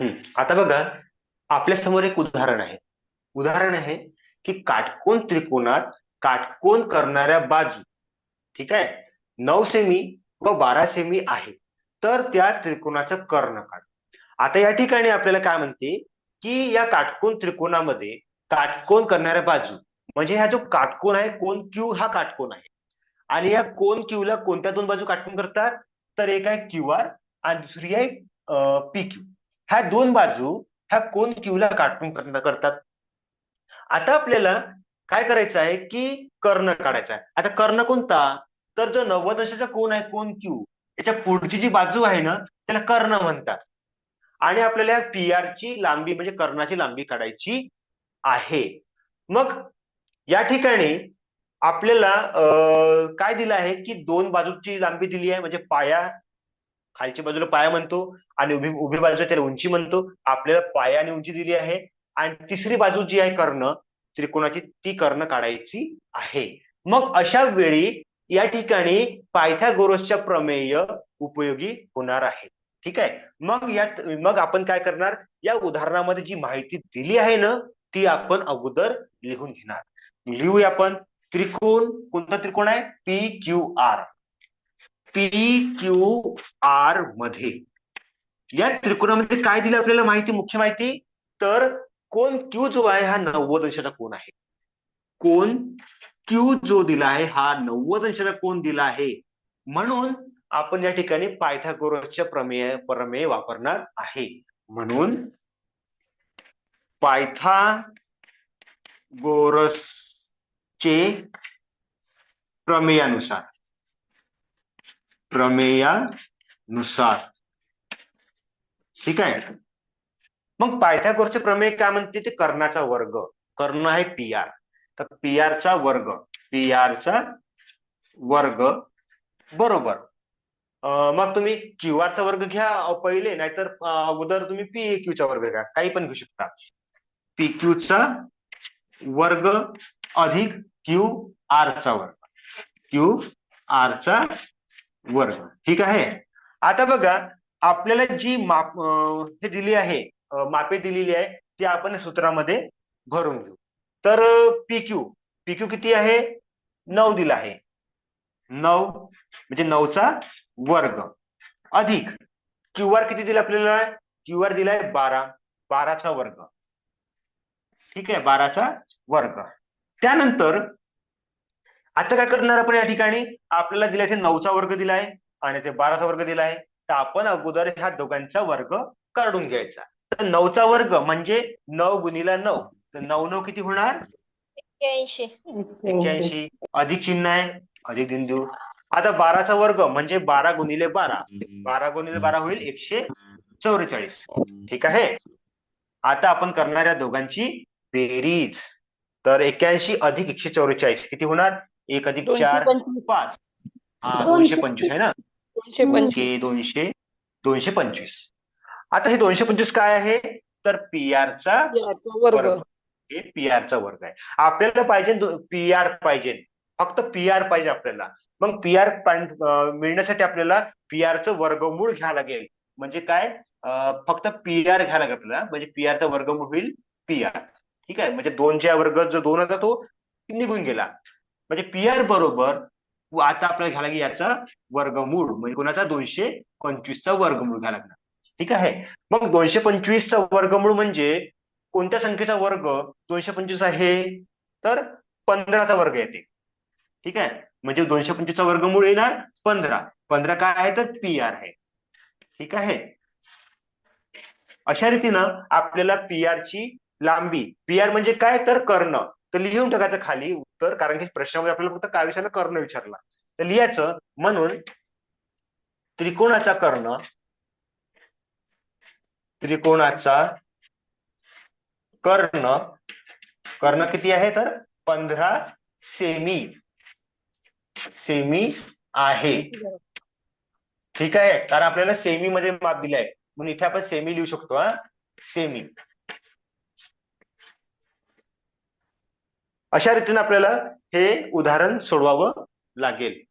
हम्म. आता बघा आपल्यासमोर एक उदाहरण आहे. उदाहरण आहे की काटकोन त्रिकोणात काटकोन करणाऱ्या बाजू ठीक आहे? नऊ सेमी व बारा सेमी आहे. तर त्या त्रिकोणाचं कर्ण काढ. आता या ठिकाणी आपल्याला काय म्हणते की या काटकोन त्रिकोणामध्ये काटकोन करणाऱ्या बाजू म्हणजे हा जो काटकोन आहे कोण क्यू हा काटकोन आहे. आणि या कोण क्यूला कोणत्या दोन बाजू काटकोन करतात? तर एक आहे क्यू आर आणि दुसरी आहे पी क्यू ह्या दोन बाजू ह्या कोण क्यूला काटून करतात? आता आपल्याला काय करायचं आहे की कर्ण काढायचा आहे. आता कर्ण कोणता? तर जो नव्वद अंशाचा कोण आहे कोण क्यू याच्या पुढची जी बाजू आहे ना त्याला कर्ण म्हणतात. आणि आपल्याला पी आर ची लांबी म्हणजे कर्णाची लांबी काढायची आहे. मग या ठिकाणी आपल्याला अं, काय दिलं आहे की दोन बाजूची लांबी दिली आहे म्हणजे पाया खालच्या बाजूला पाया म्हणतो आणि उभी उभी बाजू त्याला उंची म्हणतो. आपल्याला पाया आणि उंची दिली आहे. आणि तिसरी बाजू जी आहे कर्ण त्रिकोणाची ती कर्ण काढायची आहे. मग अशा वेळी या ठिकाणी पायथ्यागोरसच्या प्रमेय उपयोगी होणार आहे. ठीक आहे? मग यात मग आपण काय करणार? या उदाहरणामध्ये जी माहिती दिली आहे ना ती आपण अगोदर लिहून घेणार. लिहूया आपण. त्रिकोण कोणता त्रिकोण आहे? P Q R. P Q आरमध्ये. या त्रिकोणामध्ये काय दिलं आपल्याला माहिती मुख्य माहिती? तर कोण क्यू जो आहे हा नव्वद अंशाचा कोण आहे. कोण क्यू जो दिला आहे हा नव्वद अंशाचा कोण दिला आहे. म्हणून आपण या ठिकाणी पायथागोरसच्या प्रमेय प्रमेय वापरणार आहे. म्हणून पायथागोरसचे प्रमेयानुसार प्रमेयानुसार ठीक आहे? मग पायथ्यागोरचे प्रमेय काय म्हणते ते? कर्णाचा वर्ग. कर्ण आहे पी आर तर पी आर चा वर्ग. पी आर चा वर्ग. बरोबर. मग तुम्ही क्यू आरचा वर्ग घ्या पहिले. नाहीतर अगोदर तुम्ही पी क्यू चा वर्ग घ्या. काही पण घेऊ शकता. पी क्यू चा वर्ग अधिक क्यू आरचा वर्ग. क्यू आर चा वर्ग ठीक आहे? आता बघा आपल्याला जी माप अं, हे दिली आहे मापे दिलेली आहे ती आपण सूत्रामध्ये भरून घेऊ. तर पी क्यू पी क्यू किती आहे? नऊ दिला आहे. नऊ म्हणजे नऊचा वर्ग. अधिक क्यू आर किती दिला आपल्याला? क्यू आर दिलाय बारा. बाराचा वर्ग. ठीक आहे? बाराचा वर्ग. त्यानंतर आता काय करणार आपण या ठिकाणी? आपल्याला दिलाय ते नऊचा वर्ग दिलाय आणि ते बाराचा वर्ग दिलाय. तर आपण अगोदर ह्या दोघांचा वर्ग काढून घ्यायचा. तर नऊचा वर्ग म्हणजे नऊ गुणिला नऊ. तर नऊ नऊ किती होणार? एक्क्याऐंशी. अधिक चिन्ह आहे. अधिक बिंदू आता बाराचा वर्ग म्हणजे बारा गुणिले बारा. बारा गुणिले बारा होईल एकशे चौवेचाळीस. ठीक आहे? आता आपण करणार या दोघांची बेरीज. तर एक्क्याऐंशी अधिक एकशे चौवेचाळीस किती होणार? एक अधिक चार पाच. हा दोनशे पंचवीस. आहे ना? दोनशे पंचवीस. दोनशे दोनशे पंचवीस. आता हे दोनशे पंचवीस काय आहे? तर पी आर चा याचा वर्ग. हे पी आर चा वर्ग आहे. आपल्याला पाहिजे पी आर पाहिजे. फक्त पी आर पाहिजे आपल्याला. मग पी आर मिळण्यासाठी आपल्याला पी आर चं वर्गमूळ घ्यावं लागेल. म्हणजे काय? फक्त पी आर घ्यायला लागेल आपल्याला. म्हणजे पी आर चा वर्गमूळ होईल पी आर ठीक आहे? म्हणजे दोनच्या वर्ग जो दोन होता तो निघून गेला. म्हणजे पी आर बरोबर आता आपल्याला घ्यायला लागेल याचा वर्गमूळ. म्हणजे कोणाचा? दोनशे पंचवीसचा वर्गमूळ घ्यायला लागणार. ठीक आहे? मग दोनशे पंचवीसचा वर्गमूळ म्हणजे कोणत्या संख्येचा वर्ग? दोनशे पंचवीस आहे तर पंधराचा वर्ग येते. ठीक आहे? म्हणजे दोनशे पंचवीसचा वर्गमूळ येणार पंधरा. पंधरा काय आहे? तर पी आर आहे. ठीक आहे? अशा रीतीनं आपल्याला पी आर ची लांबी. पी आर म्हणजे काय? तर कर्ण. तर लिहून टाकायचं खाली उत्तर कारण की प्रश्नामध्ये आपल्याला फक्त काय कर्ण विचारला. तर लिहायचं म्हणून त्रिकोणाचा कर्ण त्रिकोणाचा कर्ण कर्ण किती आहे तर? पंधरा सेमी सेमी आहे. ठीक आहे? कारण आपल्याला सेमी मध्ये माप दिलाय. म्हणून इथे आपण सेमी लिहू शकतो हा. सेमी. अशा रीतीने आपल्याला हे उदाहरण सोडवावं लागेल.